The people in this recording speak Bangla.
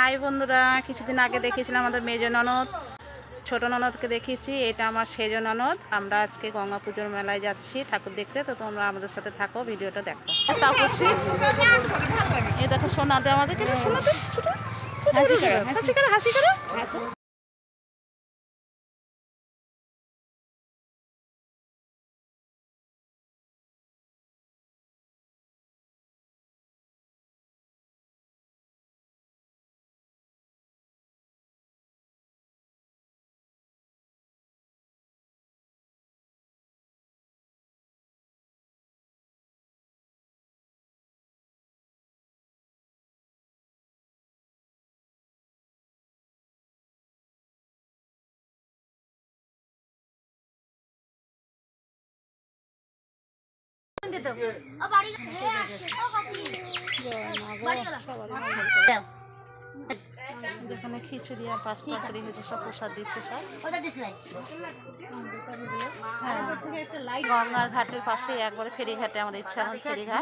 হাই বন্ধুরা কিছুদিন আগে দেখিয়েছিলাম আমাদের মেজ ননদ ছোট ননদকে দেখিয়েছি এটা আমার সেজ ননদ। আমরা আজকে গঙ্গা পুজোর মেলায় যাচ্ছি ঠাকুর দেখতে তো তোমরা আমাদের সাথে থাকো ভিডিওটা দেখো। তাপসী? এই দেখো সোনা দে হাসি একটু হাসি করো যেখানে খিচুড়ি আর পাঁচ তরকারি হয়েছে সব প্রসাদ দিচ্ছে সব। হ্যাঁ। গঙ্গার ঘাটের পাশে একবারে ফেরিঘাটে আমার ইচ্ছা ফেরিঘাট।